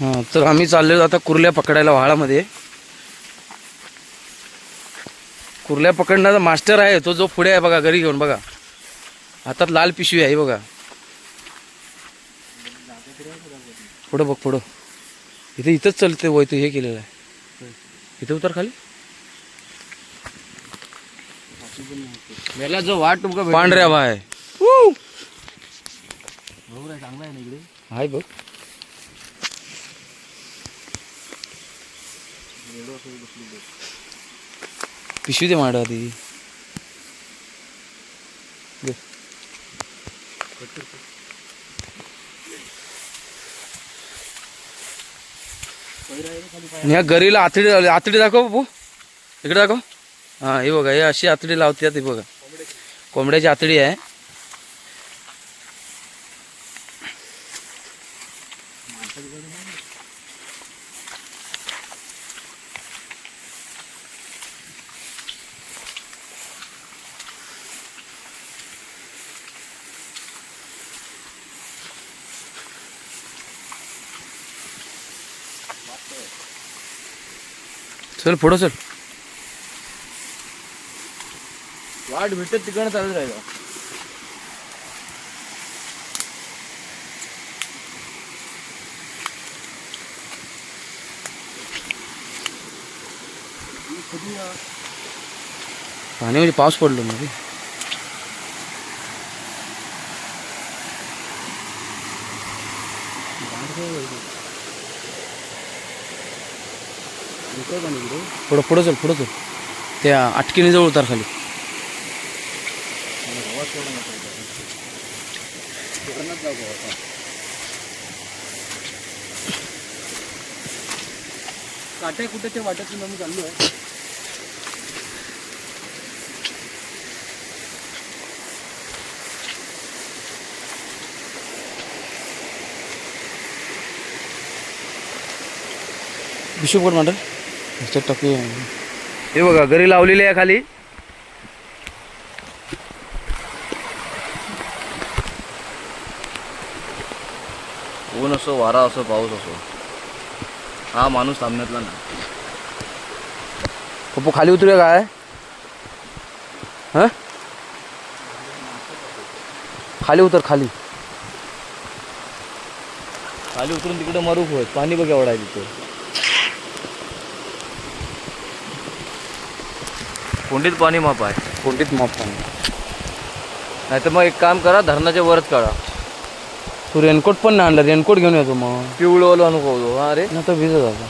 हां तर आम्ही चाललो आता कुर्ल्या पकडायला व्हाळामध्ये कुर्ल्या पकडण्याचा मास्टर आहे तो जो पुढे आहे बघा घरी घेऊन बघा. हातात लाल पिशवी आहे बघा. पुढं बघ पुढं. इथे इथंच चलते वय हे केलेलं आहे. इथे उतर खाली. मेला जो वाट तुमका पांढऱ्या बाय. चांगला आहे ना बघ पिशवी दे। आधी दे. आतडी आतडी दाखव बाबू। इकडे दाखव। हाँ, हे बघा, हे अशी आतडी लावतात हे बघा। आतडी आहे. चल पुढं चल वाट भेटत तिकडनं चालत राहिलं पाणी म्हणजे पाऊस पडलो ना रे पुढं पुढं चल पुढं चल. त्या आटकीने जवळ उतार खाली. काट्या कुठे वाटत मी चाललो आहे. पण मांडल. ह्याच्यात टाकूया हे बघा घरी लावलेली आहे खाली. ऊन असो वारा असो पाऊस असो हा माणूस थांबण्यातला ना पप्पू खाली उतरूया काय? हां? खाली उतर खाली. खाली उतरून तिकडे मरूक होत पाणी बघ एवढा आहे तिथे. कोंडीत पाणी माप आहे. कोणतीच माफ पाणी नाहीतर मग एक काम करा धरणाच्या वरच काढा. तू रेनकोट पण नाही आणला रेनकोट घेऊन येतो मग. पिवळं अनुभव हा रे. नाही तर भिजत आता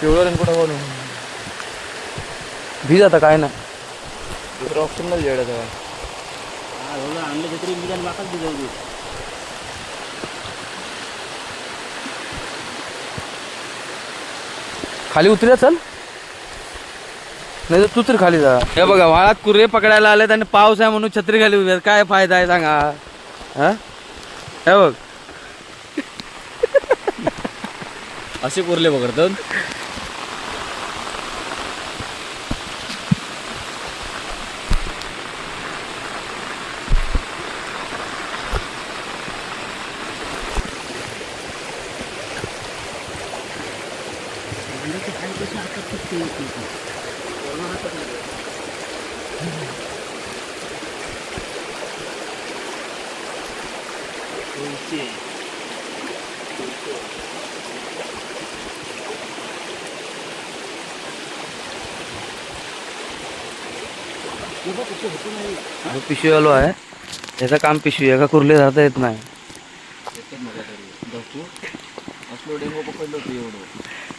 पिवळं रेनकोट हवं भिज आता काय ना दुसरं ऑप्शन नाही जेवढा तेव्हा आणलं तरी मी वाकाच भिजवली खाली उतरूया चल. नाही तर तू तर खाली जा. हे बघा वाळात कुर्रे पकडायला आले आणि पाऊस आहे म्हणून छत्री खाली उभे आहेत. काय फायदा आहे सांगा? हा? हे बघ. असे कोरले पकडतात? जो पिशवी आलो आहे याचं काम पिशवी एका कुर्ले जाता येत नाही. डेंगू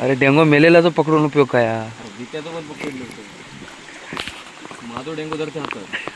अरे डेंगू मेलेलाच पकडून उपयोग काय माझं डेंगू धरते हातात.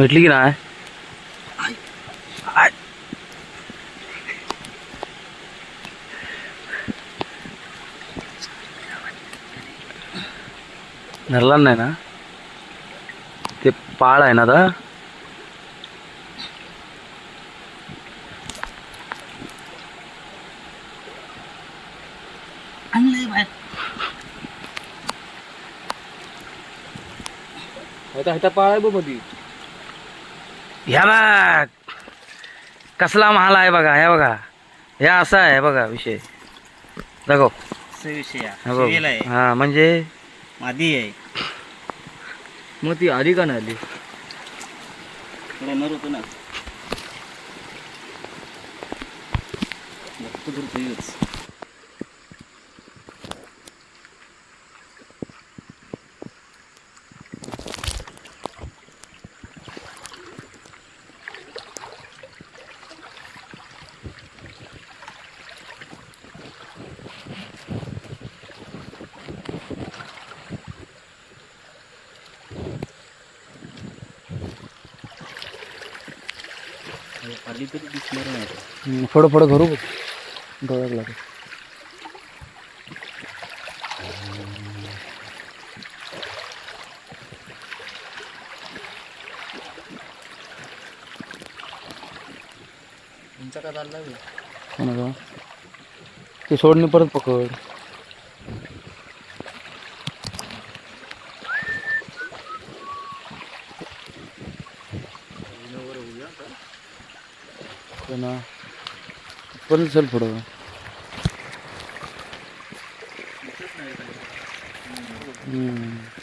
भेटली की नाही? धरला नाही ना? ते पाळ आहे ना आता? आता पाळ आहे बघ मधी. ह्या बघ. कसला महाल आहे बघा ह्या बघा. ह्या असा आहे बघा विषय. दाखव. हा म्हणजे? मादी आहे. मग ती आली का नाही आली? होतो ना. आली तरी दिसणार नाही घरू डोळ्यात लागेल. तुमचा का चालला कोणाचा? ते सोडणी परत पकड. हो ना परत चल पुढं हम्म.